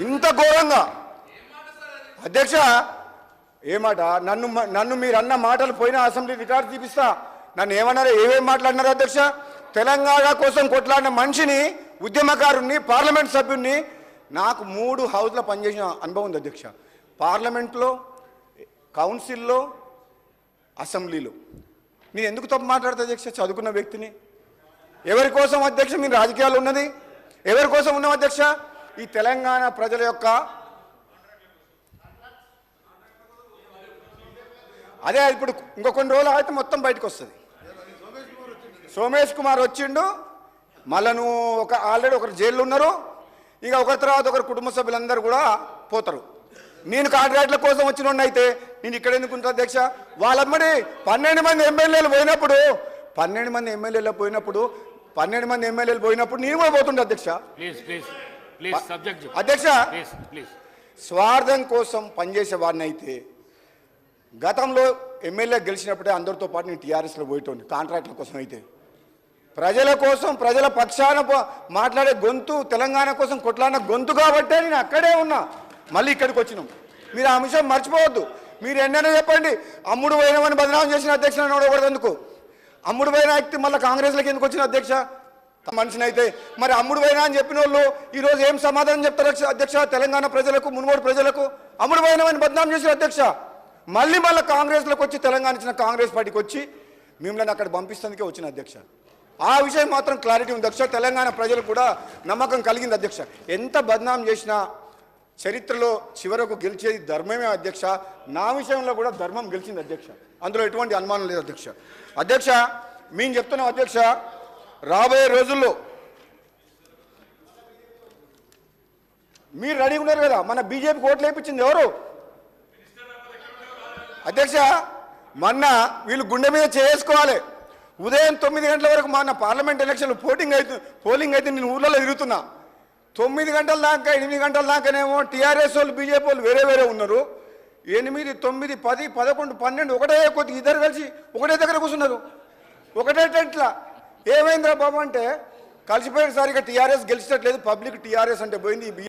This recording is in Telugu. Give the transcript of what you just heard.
ఇంత ఘోరంగా. అధ్యక్ష ఏమాట నన్ను నన్ను మీరు అన్న మాటలు పోయిన అసెంబ్లీ రికార్డు చూపిస్తా నన్ను ఏమన్నారో? ఏమేమి మాట్లాడినారు అధ్యక్ష? తెలంగాణ కోసం కొట్లాడిన మనిషిని ఉద్యమకారుణ్ణి పార్లమెంట్ సభ్యుణ్ణి నాకు మూడు హౌస్లో పనిచేసిన అనుభవం ఉంది అధ్యక్ష. పార్లమెంట్లో కౌన్సిల్లో అసెంబ్లీలో. నేను ఎందుకు తప్పు మాట్లాడతా అధ్యక్ష? చదువుకున్న వ్యక్తిని. ఎవరి కోసం అధ్యక్ష? మీరు రాజకీయాలు ఉన్నది. ఎవరి కోసం ఉన్నాం అధ్యక్ష? ఈ తెలంగాణ ప్రజల యొక్క అదే ఇప్పుడు ఇంకో కొన్ని రోజులు అయితే మొత్తం బయటకు వస్తుంది. సోమేష్ కుమార్ వచ్చిండు. మళ్ళా నువ్వు ఒక ఆల్రెడీ ఒకరు జైల్లో ఉన్నారు. ఇక ఒకరి తర్వాత ఒకరు కుటుంబ సభ్యులందరూ కూడా పోతారు. నేను కాంట్రాక్ట్ల కోసం వచ్చిన అయితే నేను ఇక్కడ ఎందుకుంటా అధ్యక్ష? వాళ్ళమ్మడి పన్నెండు మంది ఎమ్మెల్యేలు పోయినప్పుడు పన్నెండు మంది ఎమ్మెల్యేలు పోయినప్పుడు పన్నెండు మంది ఎమ్మెల్యేలు పోయినప్పుడు నేను కూడా పోతుండే అధ్యక్ష. ప్లీజ్ ప్లీజ్ ప్లీజ్ సబ్జెక్ట్ అధ్యక్ష! ప్లీజ్ ప్లీజ్ స్వార్థం కోసం పనిచేసే వాడిని అయితే గతంలో ఎమ్మెల్యే గెలిచినప్పుడే అందరితో పాటు నేను టీఆర్ఎస్లో పోయేటోండి కాంట్రాక్ట్ల కోసం అయితే. ప్రజల కోసం ప్రజల పక్షాన మాట్లాడే గొంతు తెలంగాణ కోసం కొట్లాడిన గొంతు కాబట్టే నేను అక్కడే ఉన్నా. మళ్ళీ ఇక్కడికి వచ్చినాం. మీరు ఆ విషయం మర్చిపోవద్దు. మీరు ఎన్నైనా చెప్పండి అమ్ముడు పోయినామని బదనామం చేసిన నడవకూడదు ఎందుకు? అమ్ముడు పోయిన వ్యక్తి మళ్ళీ కాంగ్రెస్లోకి ఎందుకు వచ్చిన అధ్యక్ష? మనిషిని అయితే మరి అమ్ముడు పోయినా అని చెప్పిన వాళ్ళు ఈరోజు ఏం సమాధానం చెప్తారు అధ్యక్ష- తెలంగాణ ప్రజలకు మునుగోడు ప్రజలకు అమ్ముడు పోయినామని బదనాం చేసిన అధ్యక్ష. మళ్ళీ మళ్ళీ కాంగ్రెస్లోకి వచ్చి తెలంగాణ ఇచ్చిన కాంగ్రెస్ పార్టీకి వచ్చి మిమ్మల్ని అక్కడ పంపిస్తుందికే వచ్చిన అధ్యక్ష. ఆ విషయం మాత్రం క్లారిటీ ఉంది అధ్యక్ష. తెలంగాణ ప్రజలు కూడా నమ్మకం కలిగింది అధ్యక్ష. ఎంత బదనాం చేసినా చరిత్రలో చివరకు గెలిచేది ధర్మమే అధ్యక్ష. నా విషయంలో కూడా ధర్మం గెలిచింది అధ్యక్ష. అందులో ఎటువంటి అనుమానం లేదు అధ్యక్ష. అధ్యక్ష మేము చెప్తున్నాం అధ్యక్ష రాబోయే రోజుల్లో మీరు రెడీగా ఉన్నారు కదా? మన బీజేపీకి ఓట్లు వేయించింది ఎవరు? అధ్యక్ష మొన్న వీళ్ళు గుండె మీద చేసుకోవాలి ఉదయం తొమ్మిది గంటల వరకు మొన్న పార్లమెంట్ ఎలక్షన్లు పోటింగ్ అయితే పోలింగ్ అయితే నేను ఊళ్ళలో తిరుగుతున్నా. తొమ్మిది గంటల దాకా ఎనిమిది గంటల దాకానేమో టీఆర్ఎస్ వాళ్ళు బీజేపీ వాళ్ళు వేరే వేరే ఉన్నారు. ఎనిమిది తొమ్మిది పది పదకొండు పన్నెండు ఒకటే కొద్ది ఇద్దరు కలిసి ఒకటే దగ్గర కూర్చున్నారు. ఒకటే టెంట్లా. ఏమైందిరా బాబు అంటే కలిసిపోయేసరిగా టీఆర్ఎస్ గెలిచినట్లేదు పబ్లిక్ టీఆర్ఎస్ అంటే పోయింది